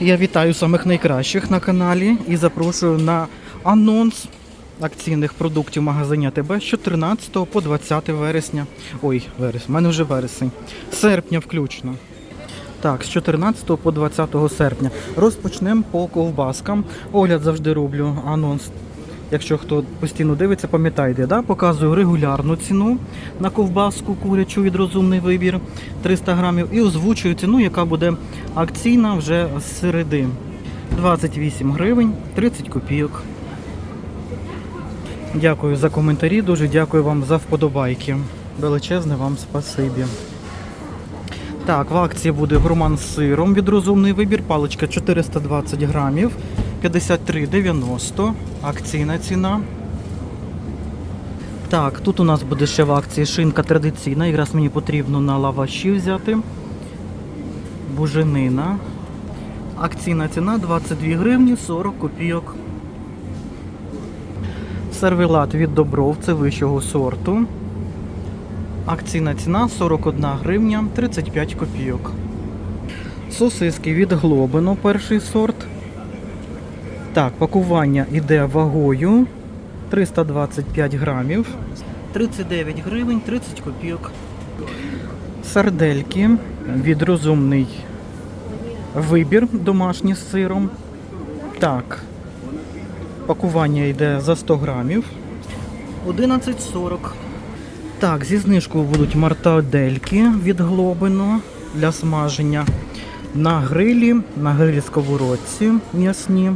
Я вітаю самих найкращих на каналі і запрошую на анонс акційних продуктів магазиня ТБ з 14 по 20 вересня. Ой, вересень, в мене вже вересень. Серпня включно. Так, з 14 по 20 серпня. Розпочнемо по ковбаскам. Огляд завжди роблю анонс. Якщо хто постійно дивиться, пам'ятайте, да? показую регулярну ціну на ковбаску курячу від розумний вибір 300 грамів і озвучую ціну, яка буде акційна вже з середи. 28 гривень 30 копійок. Дякую за коментарі, дуже дякую вам за вподобайки. Величезне вам спасибі. Так, в акції буде гурман з сиром від розумний вибір. Паличка 420 грамів, 53,90. Акційна ціна. Так, тут у нас буде ще в акції шинка традиційна. Якраз мені потрібно на лаваші взяти. Буженина. Акційна ціна 22 гривні 40 копійок. Сервелат від Добров, це вищого сорту. Акційна ціна 41 гривня 35 копійок. Сосиски від Глобино, перший сорт. Так, пакування йде вагою 325 грамів. 39 гривень 30 копійок. Сардельки від розумний вибір домашні з сиром. Так, пакування йде за 100 грамів. 11,40. Так, зі знижкою будуть мартадельки від Глобино для смаження на грилі, на грилі сковородці м'ясні.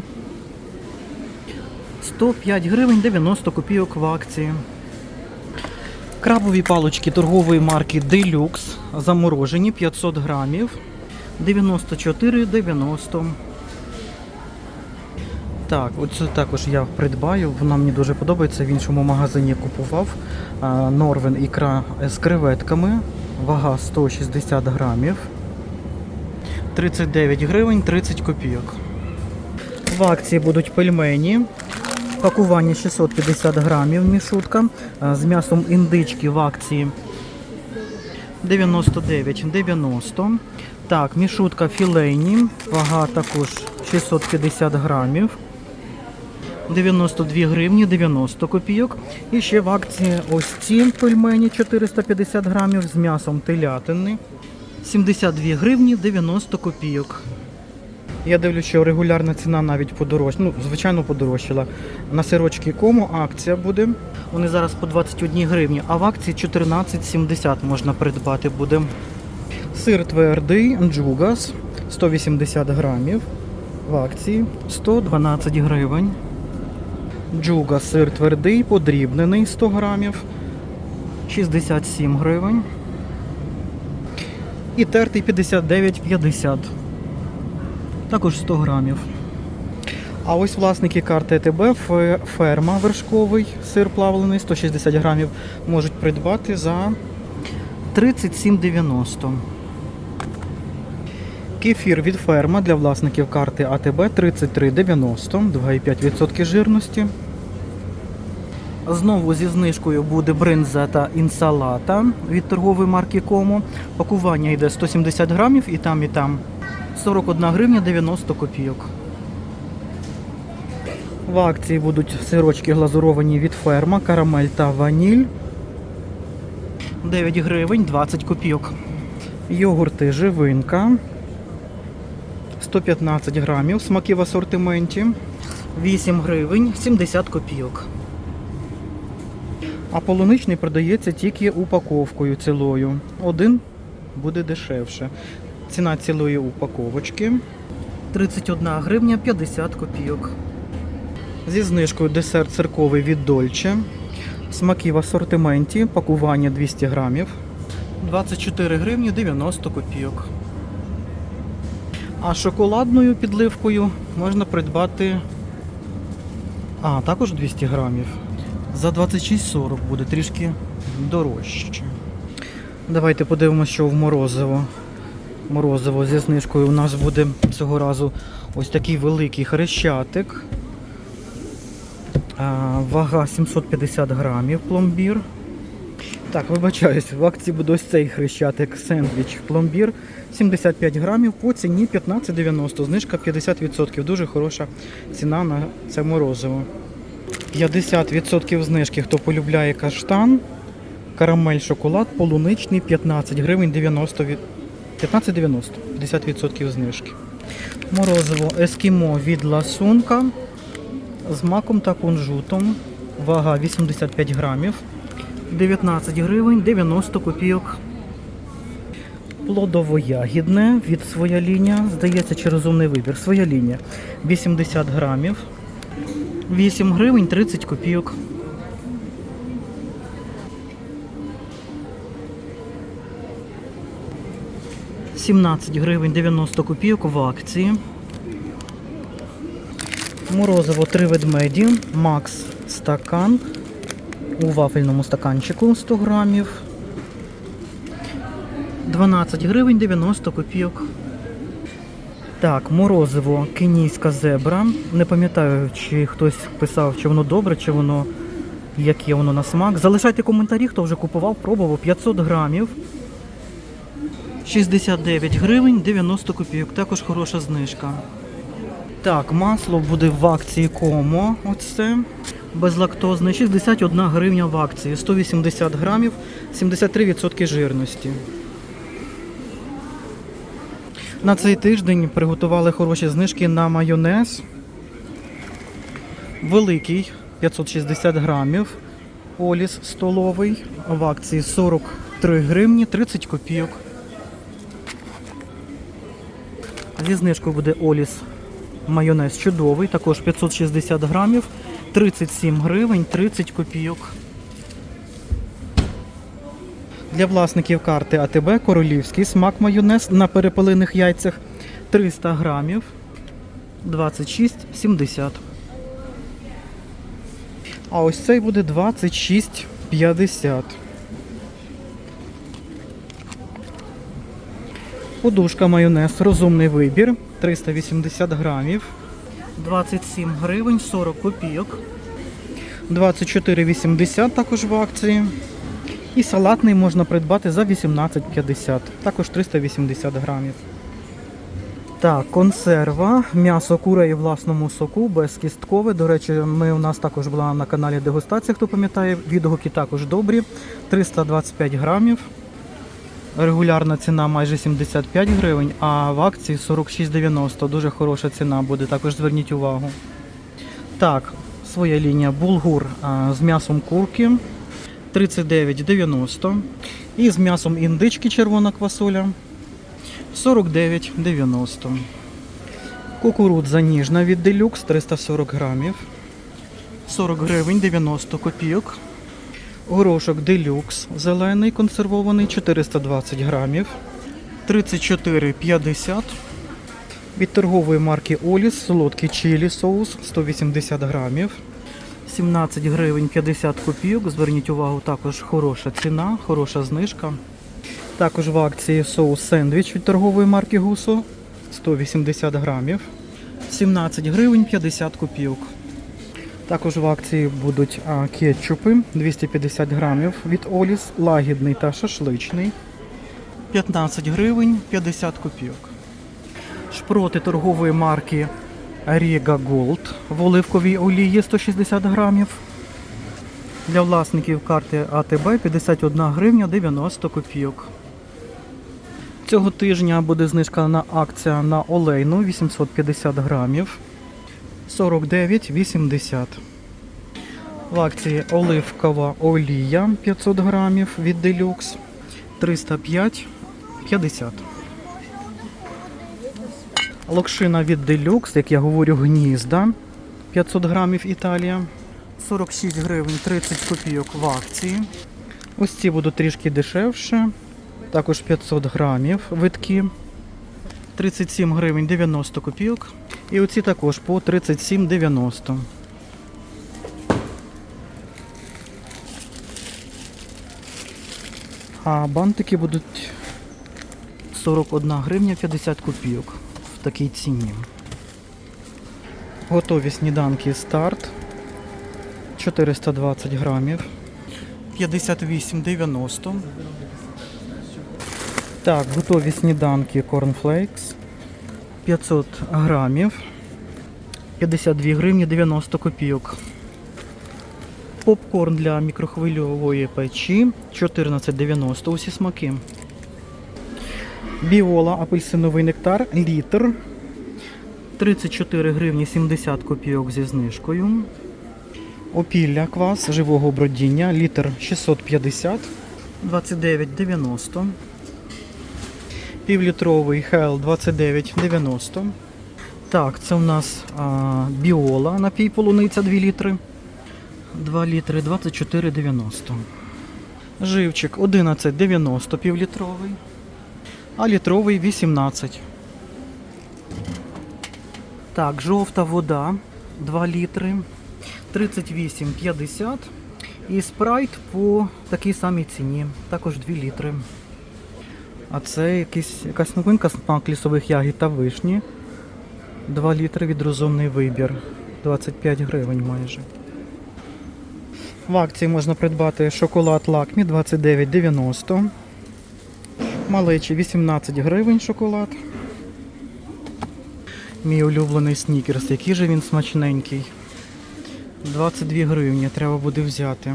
105 гривень 90 копійок в акції. Крабові палочки торгової марки Deluxe заморожені 500 грамів 94,90. Так, оце також я придбаю. Вона мені дуже подобається. В іншому магазині купував. Норвен ікра з креветками. Вага 160 грамів. 39 гривень 30 копійок. В акції будуть пельмені. Пакування 650 грамів мішутка. З м'ясом індички в акції 99,90. Так, мішутка філейні. Вага також 650 грамів. 92 гривні 90 копійок. І ще в акції ось ці пельмені 450 грамів з м'ясом телятини. 72 гривні 90 копійок. Я дивлюся, що регулярна ціна навіть подорожчала. Ну, звичайно, подорожчала. На сирочки кому акція буде. Вони зараз по 21 гривні, а в акції 14,70 можна придбати буде. Сир твердий, джугас 180 грамів. В акції 112 гривень. Джуга сир твердий, подрібнений 100 грамів. 67 гривень. І тертий 59,50. Також 100 грамів. А ось власники карти АТБ ферма вершковий сир плавлений 160 грамів можуть придбати за 37,90. Кефір від ферма для власників карти АТБ 33,90, 2,5% жирності. Знову зі знижкою буде бринза та інсалата від торгової марки Комо. Пакування йде 170 грамів і там, і там 41 гривня 90 копійок. В акції будуть сирочки глазуровані від ферма, карамель та ваніль. 9 гривень 20 копійок. Йогурти живинка. 115 грамів, смаки в асортименті. 8 гривень 70 копійок. А полуничний продається тільки упаковкою цілою. Один буде дешевше. Ціна цілої упаковочки 31 гривня 50 копійок. Зі знижкою десерт цирковий від Дольче. Смаки в асортименті, пакування 200 грамів. 24 гривні 90 копійок. А шоколадною підливкою можна придбати. А, також 200 грамів. За 26,40 буде трішки дорожче. Давайте подивимося, що в морозиво. Морозиво зі знижкою у нас буде цього разу ось такий великий хрещатик. Вага 750 грамів пломбір. Так, вибачаюсь, в акції буде ось цей хрещатик сендвіч пломбір 75 грамів по ціні 15,90. Знижка 50%. Дуже хороша ціна на це морозиво. 50% знижки, хто полюбляє каштан, карамель, шоколад, полуничний 15 гривень 90 від... 15,90, 50% знижки. Морозиво ескімо від ласунка з маком та кунжутом. Вага 85 грамів. 19 гривень 90 копійок. Плодово-ягідне від своя лінія. Здається, чи розумний вибір. Своя лінія 80 грамів. 8 гривень 30 копійок. Сімнадцять гривень 90 копійок в акції. Морозиво три ведмеді. Макс стакан у вафельному стаканчику 100 грамів. 12 гривень 90 копійок. Так, морозиво кенійська зебра. Не пам'ятаю, чи хтось писав, чи воно добре, чи воно яке воно на смак. Залишайте коментарі, хто вже купував, пробував 500 грамів. 69 гривень 90 копійок. Також хороша знижка. Так, масло буде в акції Комо. Оце безлактозне. 61 гривня в акції. 180 грамів, 73% жирності. На цей тиждень приготували хороші знижки на майонез. Великий 560 грамів. Оліс столовий. В акції 43 гривні 30 копійок. Зі знижкою буде Оліс майонез чудовий, також 560 грамів, 37 гривень, 30 копійок. Для власників карти АТБ королівський смак майонез на перепелиних яйцях 300 грамів, 26,70. А ось цей буде 26,50. Подушка майонез, розумний вибір, 380 грамів, 27 гривень, 40 копійок, 24,80 також в акції. І салатний можна придбати за 18,50, також 380 грамів. Так, консерва, м'ясо курей у власному соку, безкісткове. До речі, ми у нас також була на каналі дегустація, хто пам'ятає, відгуки також добрі. 325 грамів. Регулярна ціна майже 75 гривень, а в акції 46,90. Дуже хороша ціна буде, також зверніть увагу. Так, своя лінія булгур з м'ясом курки 39,90. І з м'ясом індички червона квасоля 49,90. Кукурудза ніжна від делюкс 340 грамів. 40 гривень 90 копійок. Горошок делюкс зелений консервований 420 грамів. 34,50. Від торгової марки Оліс солодкий чилі соус 180 грамів. 17 гривень 50 копійок. Зверніть увагу, також хороша ціна, хороша знижка. Також в акції соус сендвіч від торгової марки Гусо 180 грамів. 17 гривень 50 копійок. Також в акції будуть кетчупи 250 грамів від Оліс, лагідний та шашличний. 15 гривень 50 копійок. Шпроти торгової марки Riga Gold в оливковій олії 160 грамів. Для власників карти АТБ 51 гривня 90 копійок. Цього тижня буде знижка на акція на олейну 850 грамів. 49,80. В акції оливкова олія 500 грамів від Deluxe 305,50. Локшина від Deluxe, як я говорю, гнізда 500 грамів Італія. 46 гривень 30 копійок в акції. Ось ці будуть трішки дешевше. Також 500 грамів витки. 37 гривень 90 копійок. І оці також по 37,90. А бантики будуть 41 гривня 50 копійок в такій ціні. Готові сніданки старт 420 грамів. 58,90. Так, готові сніданки Cornflakes. 500 грамів. 52 гривні 90 копійок. Попкорн для мікрохвильової печі 14,90 усі смаки. Біола апельсиновий нектар літр 34 гривні 70 копійок зі знижкою. Опілля квас живого бродіння літр 650 29,90. Півлітровий хел 29,90. Так, це у нас а, біола напій полуниця 2 літри. 2 літри 24,90. Живчик 11,90 півлітровий. А літровий 18. Так, жовта вода 2 літри 38,50. І спрайт по такій самій ціні. Також 2 літри. А це якийсь, якась новинка смак лісових ягід та вишні. 2 літри від розумний вибір. 25 гривень майже. В акції можна придбати шоколад лакмі 29,90. Малечі 18 гривень шоколад. Мій улюблений снікерс. Який же він смачненький. 22 гривні треба буде взяти.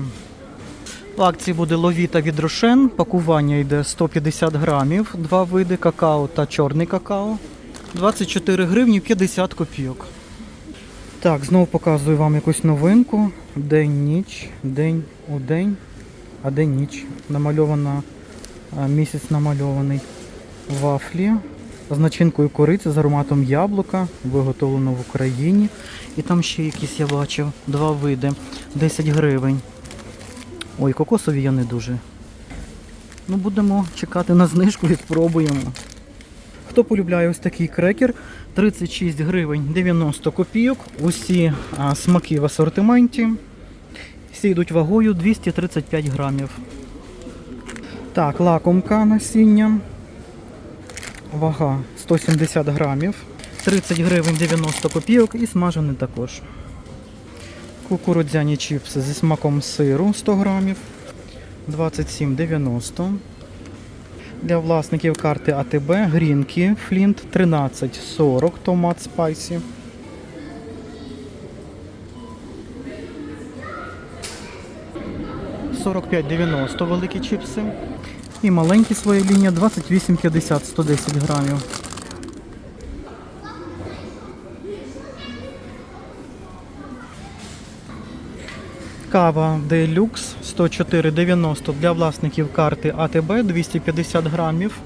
В акції буде ловіта від Рошен. Пакування йде 150 грамів, два види какао та чорний какао. 24 гривні 50 копійок. Так, знову показую вам якусь новинку. День-ніч, день у день, а день ніч. Намальована, місяць намальований. Вафлі з начинкою кориці з ароматом яблука, виготовлено в Україні. І там ще якісь я бачив, два види, 10 гривень. Ой, кокосові я не дуже. Ну, будемо чекати на знижку і спробуємо. Хто полюбляє ось такий крекер, 36 гривень 90 копійок. Усі а, смаки в асортименті. Всі йдуть вагою 235 грамів. Так, лакомка насіння. Вага 170 грамів. 30 гривень 90 копійок і смажений також. Кукурудзяні чіпси зі смаком сиру 100 грамів. 27,90. Для власників карти АТБ грінки Флінт 13,40 томат спайсі. «45,90 великі чіпси. І маленькі своя лінія 28,50 110 грамів. Кава Deluxe 104,90 для власників карти АТБ 250 грамів.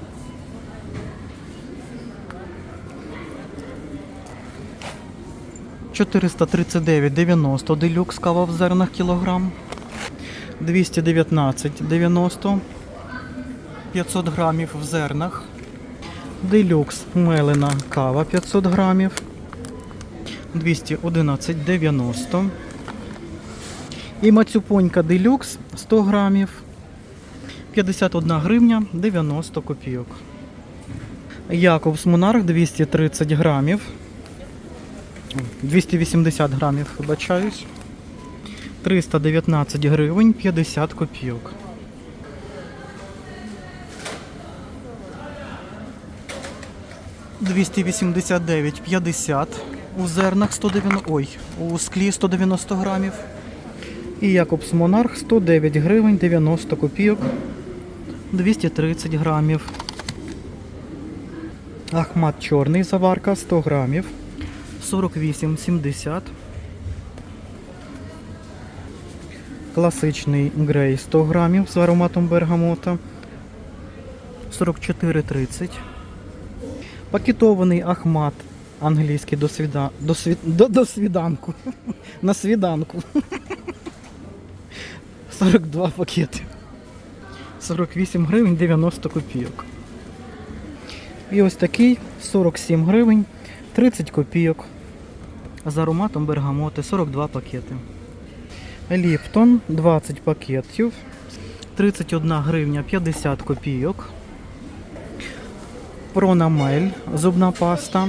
«439,90 делюкс кава в зернах кілограм. 219,90 500 грамів в зернах. Делюкс мелена кава 500 грамів. 211,90 і мацюпонька делюкс 100 грамів. 51 гривня 90 копійок. Якобс Монарх 230 грамів. 280 грамів, вибачаюсь. 319 гривень 50 копійок. Двісті вісімдесят дев'ять п'ятдесят у зернах 190, ой, у склі 190 грамів. І Якобс Монарх 109 гривень 90 копійок 230 грамів. Ахмат чорний заварка 100 грамів 48,70. Класичний грей 100 грамів з ароматом бергамота 44,30. Пакетований Ахмат англійський до, свіда... до, сві... до, до свіданку. На свіданку. 42 пакети. 48 гривень 90 копійок. І ось такий 47 гривень 30 копійок. З ароматом бергамоти 42 пакети. Ліптон 20 пакетів. 31 гривня 50 копійок. Пронамель зубна паста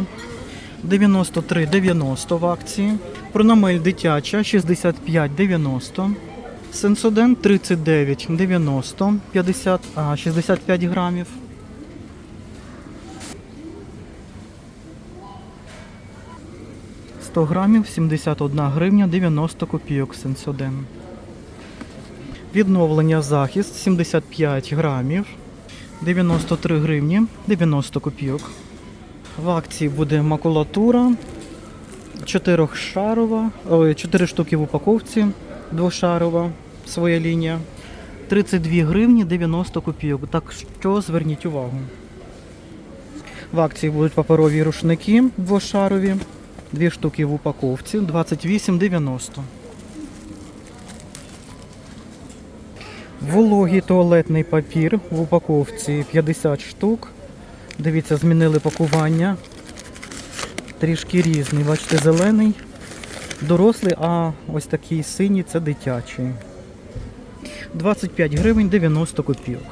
93,90 в акції. Пронамель дитяча 65,90. Сенсоден 39,90, 50, а, 65 грамів. «100 грамів 71 гривня 90 копійок Сенсоден. Відновлення захист 75 грамів 93 гривні 90 копійок. В акції буде макулатура чотирьохшарова, ой, 4 штуки в упаковці, двошарова своя лінія. 32 гривні 90 копійок. Так що зверніть увагу. В акції будуть паперові рушники двошарові, 2 штуки в упаковці, 28,90. Вологий туалетний папір в упаковці 50 штук. Дивіться, змінили пакування. Трішки різний. Бачите, зелений, дорослий, а ось такий синій це дитячий. 25 гривень 90 копійок.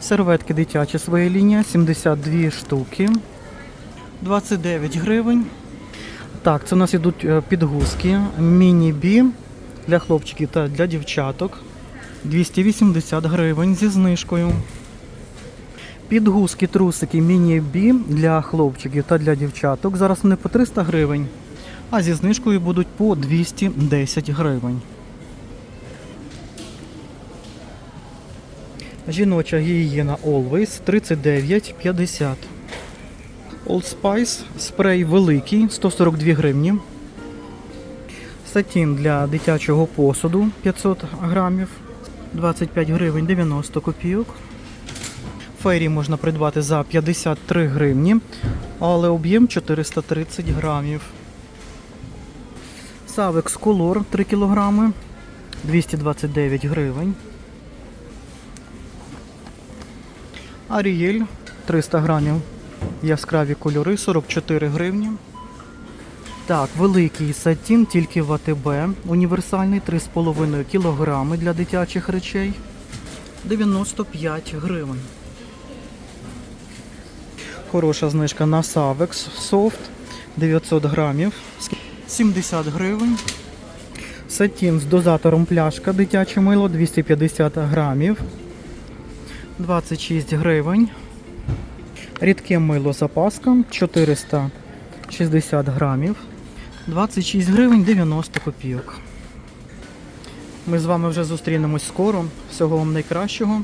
Серветки дитячі своя лінія, 72 штуки. 29 гривень. Так, це у нас йдуть е, підгузки. Міні-бі для хлопчиків та для дівчаток. 280 гривень зі знижкою. Підгузки, трусики міні-бі для хлопчиків та для дівчаток. Зараз вони по 300 гривень, а зі знижкою будуть по 210 гривень. Жіноча гігієна Always 39,50. Old Spice спрей великий 142 гривні. Сатін для дитячого посуду 500 грамів 25 гривень 90 копійок. Фейрі можна придбати за 53 гривні, але об'єм 430 грамів. Савекс Color 3 кілограми 229 гривень. Арієль 300 грамів. Яскраві кольори 44 гривні. Так, великий сатін тільки в АТБ. Універсальний 3,5 кілограми для дитячих речей. 95 гривень. Хороша знижка на Savex Soft 900 грамів. 70 гривень. Сатін з дозатором пляшка дитяче мило 250 грамів. 26 гривень. Рідке мило запаска 460 грамів. 26 гривень 90 копійок. Ми з вами вже зустрінемось скоро. Всього вам найкращого.